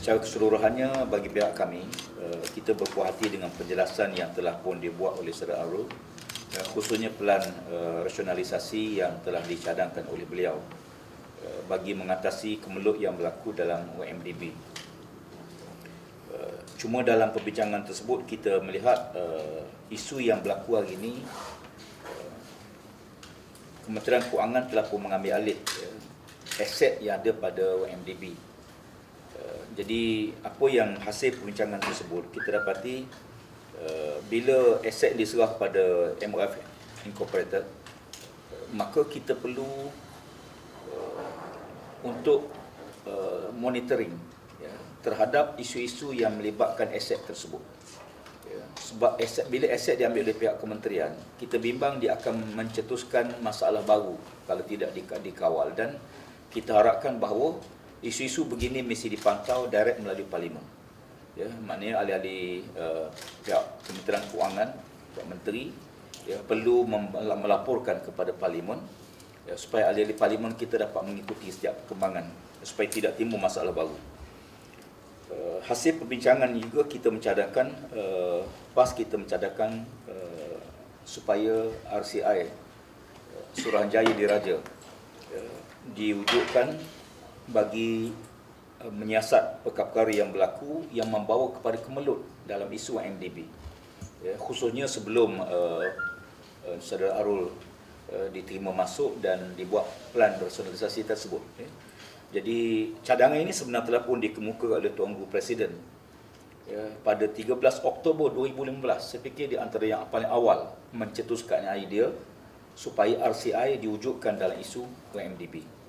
secara keseluruhannya bagi pihak kami eh, kita berpuas hati dengan penjelasan yang telah pun dibuat oleh Saudara Arul eh, khususnya pelan eh, rasionalisasi yang telah dicadangkan oleh beliau bagi mengatasi kemelut yang berlaku dalam UMDB. Cuma dalam perbincangan tersebut kita melihat isu yang berlaku hari ini Kementerian Kewangan telah pun mengambil alih aset yang ada pada UMDB. Jadi apa yang hasil perbincangan tersebut kita dapati uh, bila aset diserah pada MRF Incorporated uh, maka kita perlu uh, untuk uh, monitoring ya, terhadap isu-isu yang melibatkan aset tersebut. Ya, sebab aset bila aset diambil oleh pihak kementerian, kita bimbang dia akan mencetuskan masalah baru kalau tidak di- dikawal dan kita harapkan bahawa isu-isu begini mesti dipantau direct melalui parlimen. Ya, maknanya ahli-ahli uh, pihak Kementerian Kewangan, Pihak Menteri ya, perlu melaporkan kepada parlimen ya, supaya ahli-ahli parlimen kita dapat mengikuti setiap perkembangan supaya tidak timbul masalah baru. Uh, hasil perbincangan juga kita mencadangkan uh, PAS kita mencadangkan uh, supaya RCI uh, Suruhanjaya Diraja uh, diwujudkan bagi uh, menyiasat perkara-perkara yang berlaku yang membawa kepada kemelut dalam isu MDB. Ya, khususnya sebelum uh, uh, Saudara Arul uh, diterima masuk dan dibuat plan rasionalisasi tersebut. Ya. Jadi cadangan ini sebenarnya telah pun dikemukakan oleh Tuan Guru Presiden ya, pada 13 Oktober 2015. Saya fikir di antara yang paling awal mencetuskan idea supaya RCI diwujudkan dalam isu UMDB.